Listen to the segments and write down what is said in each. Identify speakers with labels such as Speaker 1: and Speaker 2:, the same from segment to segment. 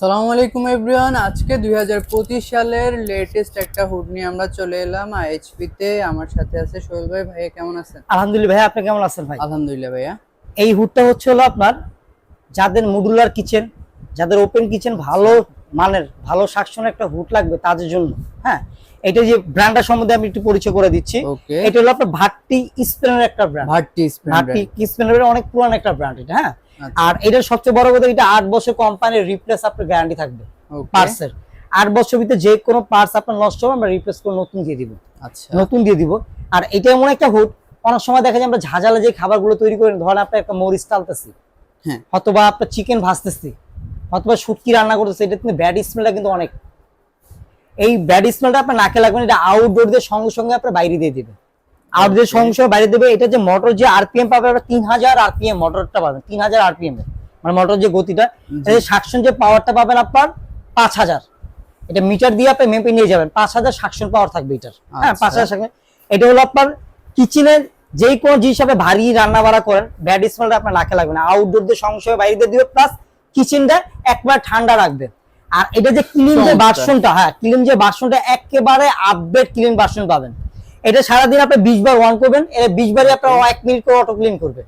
Speaker 1: সালামু আলাইকুম এভরিওয়ান। আজকে দুই সালের লেটেস্ট একটা হুড নিয়ে আমরা চলে এলাম আইএইচপি তে। আমার সাথে আছে সোহেল ভাই। ভাইয়া কেমন আছেন?
Speaker 2: আলহামদুলিল্লাহ ভাই আপনি কেমন আছেন ভাই?
Speaker 1: আলহামদুলিল্লাহ ভাইয়া।
Speaker 2: এই হুডটা হচ্ছে হলো আপনার যাদের মডুলার কিচেন যাদের ওপেন কিচেন ভালো মানের ভালো সাকশনের একটা হুড লাগবে তাদের জন্য হ্যাঁ? এটা যে ব্র্যান্ডটা সম্বন্ধে আমি একটু পরিচয় করে দিচ্ছি। এটা হলো আপনার ভাট্টি স্পেনের একটা ব্র্যান্ড
Speaker 1: ভাট্টি
Speaker 2: ভাট্টি স্পেনের অনেক পুরান একটা ব্র্যান্ড এটা হ্যাঁ। আর এটার সবচেয়ে বড় কথা এটা আট বছর কোম্পানির রিপ্লেস আপনার গ্যারান্টি থাকবে
Speaker 1: ওকে
Speaker 2: পার্টসের আট বছর ভিতরে যে কোনো পার্টস আপনার নষ্ট হবে আমরা রিপ্লেস করে নতুন দিয়ে দিব।
Speaker 1: আচ্ছা।
Speaker 2: নতুন দিয়ে দিব। আর এটা এমন একটা হুড অনেক সময় দেখা যায় আমরা ঝাঁঝালে যে খাবারগুলো তৈরি করি ধরেন আপনার একটা মরিচ টালতেছি
Speaker 1: হ্যাঁ।
Speaker 2: অথবা আপনার চিকেন ভাজতেছি অথবা শুটকি রান্না করতেছি এটা কিন্তু ব্যাড স্মেলটা কিন্তু অনেক। এই ব্যাড স্মেলটা আপনার নাকে লাগবে না, এটা আউটডোর দিয়ে সঙ্গে সঙ্গে আপনার বাইরে দিয়ে দিবে।
Speaker 1: Okay.
Speaker 2: সঙ্গে সঙ্গে বাইরে দেবে এটা যে মোটর যে আরপিএম পাবে আপনার তিন হাজার আরপিএম মোটরটা পাবেন তিন হাজার আরপিএম মানে মোটর যে গতিটা সাকশন যে পাওয়ারটা পাবেন আপনার পাঁচ হাজার এটা মিটার দিয়ে আপনি মেপে নিয়ে যাবেন পাঁচ হাজার সাকশন পাওয়ার থাকবে এটার। হ্যাঁ
Speaker 1: আচ্ছা।
Speaker 2: পাঁচ হাজার সাকশন এটা হলো আপনার কিচেনের যেই কোনো জিনিস আপনি ভারী রান্না বাড়া করেন ব্যাড স্মেলটা আপনার নাকে লাগবে না। আউটডোর দিয়ে সঙ্গে বাইরে দিয়ে দিবে প্লাস কিচেনটা একবার ঠান্ডা রাখবে। আর এটা যে ক্লিন যে। বাসনটা হ্যাঁ ক্লিন যে বাসনটা একেবারে আপডেট ক্লিন বাসন পাবেন। এটা সারাদিন আপনি বিশ বার অন করবেন এটা বিশ বারই আপনার এক মিনিট করে অটো ক্লিন করবে।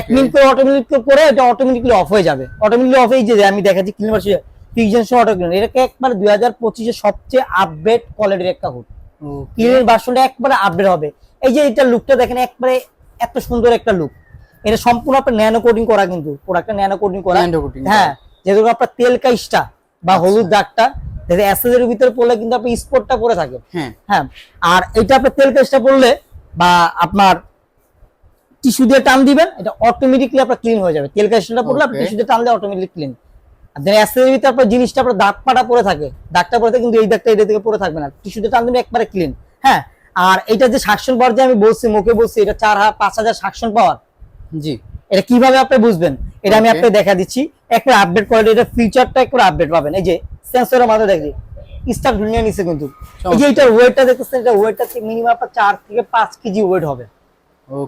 Speaker 2: এক মিনিট করে অটোমেটিক করে এটা অটোমেটিকলি অফ হয়ে যাবে। অটোমেটিকলি অফ হয়ে যে আমি দেখাচ্ছি ক্লিন বাসন ফিক্সেন্স অটো ক্লিন এটাকে একবার দুই হাজার পঁচিশে সবচেয়ে আপডেট কোয়ালিটির একটা হুড ক্লিনের বাসনটা একবারে আপডেট হবে। এই যে এটা লুকটা দেখেন একবারে এত সুন্দর একটা লুক এটা সম্পূর্ণ আপনার ন্যানো কোটিং করা কিন্তু। প্রোডাক্টটা ন্যানো কোটিং করা। হ্যাঁ যেহেতু আপনার তেল কাইসটা বা হলুদ দাগটা যাতে অ্যাসেসের ভিতরে পড়লে কিন্তু আপনি স্পটটা পরে থাকে
Speaker 1: হ্যাঁ।
Speaker 2: হ্যাঁ আর এটা আপনার তেল কাজটা পড়লে বা আপনার টিস্যু দিয়ে টান দিবেন এটা অটোমেটিকলি আপনার ক্লিন হয়ে যাবে। তেল কাজটা পড়লে আপনি টিস্যু দিয়ে টানলে অটোমেটিকলি ক্লিন অ্যাসেসের ভিতরে আপনার জিনিসটা আপনার দাগ পাটা পড়ে থাকে। দাগটা থাকে কিন্তু এই দাগটা এটা থেকে পড়ে থাকবে না। টিস্যু দিয়ে টান দিলে একবারে ক্লিন হ্যাঁ আর এটা যে সাকশন পাওয়ার যে আমি বলছি মুখে বলছি এটা চার হাজার পাঁচ হাজার সাকশন পাওয়ার
Speaker 1: জি।
Speaker 2: এটা কীভাবে আপনি বুঝবেন? এটা আমি আপনাকে দেখা দিচ্ছি। একটা আপডেট কোয়ালিটি এটা ফিচারটা একটু আপডেট পাবেন। এই যে দেখি নিচে কিন্তু। এই যে এটা ওয়েটটা দেখতেছেন এটা ওয়েটটা মিনিমাম আপনার চার থেকে পাঁচ কেজি ওয়েট হবে।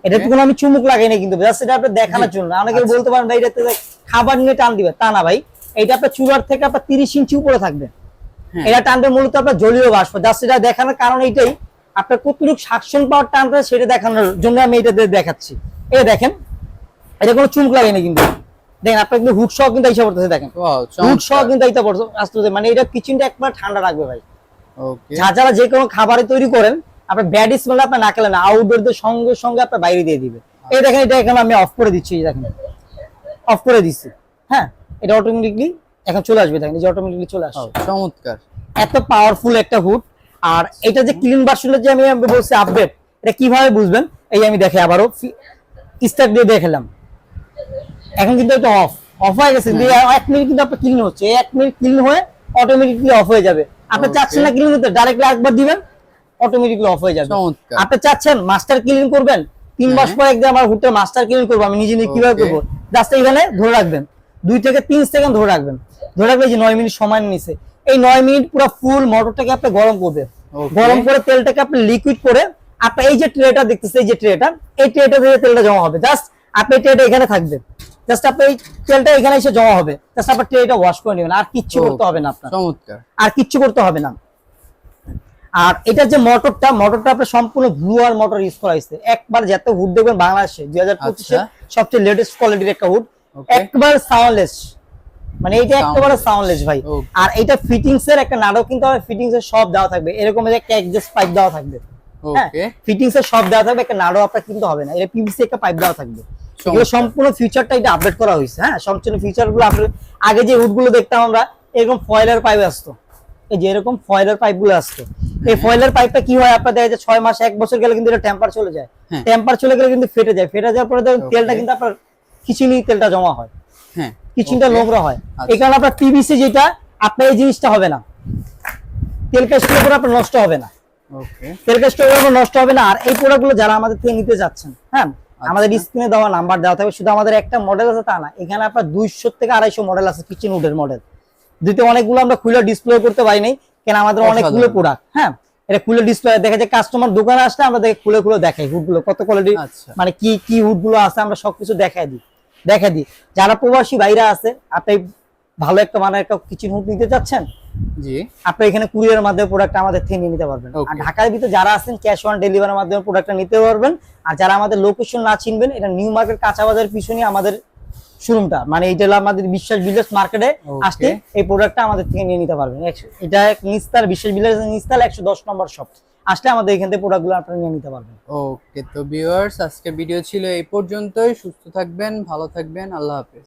Speaker 2: এটা তো কোনো আমি চুমুক লাগাই না কিন্তু জাস্ট এটা আপনি দেখানোর জন্য। অনেকে
Speaker 1: আচ্ছা।
Speaker 2: বলতে পারেন ভাই এটাতে খাবার নিয়ে টান দিবে। তা না ভাই এটা আপনার চুলার থেকে আপনার তিরিশ ইঞ্চি উপরে থাকবে।
Speaker 1: হ্যাঁ।
Speaker 2: এটা টানবে মূলত আপনার জলীয় বাষ্প। জাস্ট এটা দেখানোর কারণ এইটাই আপনার কতটুকু সাকশন পাওয়ার টানবে সেটা দেখানোর জন্য আমি এটা দেখাচ্ছি। এই দেখেন এটা কোনো চুমুক লাগে না কিন্তু। দেখেন আপনার কিন্তু হুড সহ কিন্তু এইসব করতেছে দেখেন। হুড সহ কিন্তু এইটা পড়ছে আসতেছে। মানে এটা কিচেনটা একবার ঠান্ডা রাখবে ভাই।
Speaker 1: ওকে
Speaker 2: যারা যে কোনো খাবারে তৈরি করেন আপনার ব্যাড স্মেল আপনার নাকে না আউটডোর সঙ্গে সঙ্গে আপনার বাইরে দিয়ে দিবে। এই দেখেন এটা এখানে আমি অফ করে দিচ্ছি এই দেখেন। অফ করে দিচ্ছি। হ্যাঁ এটা অটোমেটিকলি এখন চলে আসবে দেখেন যে অটোমেটিকলি চলে
Speaker 1: ও,
Speaker 2: আসছে
Speaker 1: চমৎকার।
Speaker 2: এত পাওয়ারফুল একটা হুড আর এটা যে ক্লিন ভার্সনটা যে আমি আমি বলছি আপডেট এটা কীভাবে বুঝবেন? এই আমি দেখে আবারও স্টার্ট দিয়ে দেখালাম এখন কিন্তু এটা অফ অফ হয়ে গেছে কিন্তু এক মিনিট কিন্তু আপনার ক্লিন হচ্ছে। এক মিনিট ক্লিন হয়ে অটোমেটিকলি অফ হয়ে যাবে। আপনি. চাচ্ছেন না ক্লিন হতে ডাইরেক্টলি একবার দিবেন অটোমেটিকলি অফ হয়ে যাবে। আপনি চাচ্ছেন মাস্টার ক্লিন করবেন তিন মাস
Speaker 1: হ্যাঁ।
Speaker 2: পর একদম আমার হুডটা মাস্টার ক্লিন করব আমি নিজে নিজে কীভাবে. করব? জাস্ট এখানে ধরে রাখবেন। দুই থেকে তিন সেকেন্ড ধরে রাখবেন। ধরে রাখবেন এই যে নয় মিনিট সময় নিছে। এই নয় মিনিট পুরো ফুল মোটরটাকে আপনি গরম করবেন
Speaker 1: Okay.
Speaker 2: গরম করে তেলটাকে আপনি লিকুইড করে আপনি এই যে ট্রেটা দেখতেছেন এই যে ট্রেটা এই ট্রেটা দিয়ে তেলটা জমা হবে। জাস্ট আপনি ট্রেটা এখানে থাকবে জাস্ট আপনি এই তেলটা এখানে এসে জমা হবে। জাস্ট আপনার ওয়াশ করে নেবেন। আর কিচ্ছু করতে হবে না আপনার।
Speaker 1: চমৎকার।
Speaker 2: আর কিচ্ছু করতে হবে না। আর এটা যে মোটরটা মোটরটা আপনার সম্পূর্ণ ব্লুয়ার মোটর ইউজ করা হয়েছে। একবার যত হুড দেখবেন বাংলাদেশে দুই হাজার পঁচিশে
Speaker 1: আচ্ছা।
Speaker 2: সবচেয়ে লেটেস্ট কোয়ালিটির একটা হুড. একবার সাউন্ডলেস মানে এটা একেবারে সাউন্ডলেস ভাই। আর এটা ফিটিংস এর একটা নাটক কিন্তু ফিটিংস এর সব দেওয়া থাকবে। এরকম একটা পাইপ দেওয়া থাকবে। হ্যাঁ? ফিটিংস এর সব দেওয়া থাকবে। একটা নাড়ো আপনার কিনতে হবে না। এটা পিভিসি একটা পাইপ দেওয়া থাকবে। এগুলো সম্পূর্ণ ফিচারটা এটা আপডেট করা হয়েছে হ্যাঁ? সম্পূর্ণ ফিচারগুলো আপনি আগে যে হুডগুলো দেখতাম আমরা এরকম ফয়েলের পাইপ আসতো। এই যে এরকম ফয়েলের পাইপগুলো আসতো। এই ফয়েলের পাইপটা কি হয় আপনার দেখা যায় ছয় মাস এক বছর গেলে কিন্তু এটা টেম্পার চলে যায়।
Speaker 1: হ্যাঁ।
Speaker 2: টেম্পার চলে গেলে কিন্তু ফেটে যায়। ফেটে যাওয়ার পরে দেখুন তেলটা কিন্তু আপনার কিচিনি তেলটা জমা হয়।
Speaker 1: হ্যাঁ।
Speaker 2: কিচিনটা. নোংরা হয়।
Speaker 1: আচ্ছা।
Speaker 2: এই কারণে আপনার পিভিসি যেটা আপনার এই জিনিসটা হবে না। তেল কাস্টের উপর আপনার নষ্ট হবে না।
Speaker 1: ওকে
Speaker 2: তেল কাস্টের উপর নষ্ট হবে না। আর এই প্রোডাক্টগুলো যারা আমাদের থেকে নিতে যাচ্ছেন হ্যাঁ? আমাদের স্ক্রিনে দেওয়া নাম্বার দেওয়া থাকবে। শুধু আমাদের একটা মডেল আছে তা না। এখানে আপনার দুইশো থেকে আড়াইশো মডেল আছে কিচেন উডের মডেল দ্বিতীয় অনেকগুলো আমরা খুলে ডিসপ্লে করতে পারি নাই কেন আমাদের অনেকগুলো। প্রোডাক্ট হ্যাঁ? এটা খুলে ডিসপ্লে দেখা যায় কাস্টমার দোকানে আসলে আমরা দেখে খুলে খুলে দেখাই হুডগুলো কত কোয়ালিটি
Speaker 1: আচ্ছা।
Speaker 2: মানে কি কি হুডগুলো আছে আমরা সবকিছু দেখাই দিই। দেখা দিই। যারা প্রবাসী বাইরে আছে আপনি ভালো একটা মানে একটা কিচেন হুড নিতে চাচ্ছেন?
Speaker 1: জি।
Speaker 2: আপনি এখানে কুরিয়ার মাধ্যমে প্রোডাক্ট আমাদের থেকে নিয়ে নিতে পারবেন। আর ঢাকার ভিতরে যারা আছেন ক্যাশ অন ডেলিভারির মাধ্যমে প্রোডাক্টটা নিতে পারবেন। আর যারা আমাদের লোকেশন না চিনবেন এটা নিউ মার্কেট কাঁচা বাজার পিছনে আমাদের শোরুমটা মানে এটা হলো আমাদের বিশ্বাস বিল্ডার্স মার্কেটে. আসতে এই প্রোডাক্টটা আমাদের থেকে নিয়ে নিতে পারবেন। এটা এক নিস্তার বিশ্বাস বিল্ডার্স নিস্তার একশো দশ নম্বর শপ আসলে আমাদের এখান থেকে প্রোডাক্টগুলো আপনারা নিয়ে নিতে পারবেন।
Speaker 1: ওকে তো ভিউয়ার্স আজকে ভিডিও ছিল এই পর্যন্তই। সুস্থ থাকবেন ভালো থাকবেন। আল্লাহ হাফেজ।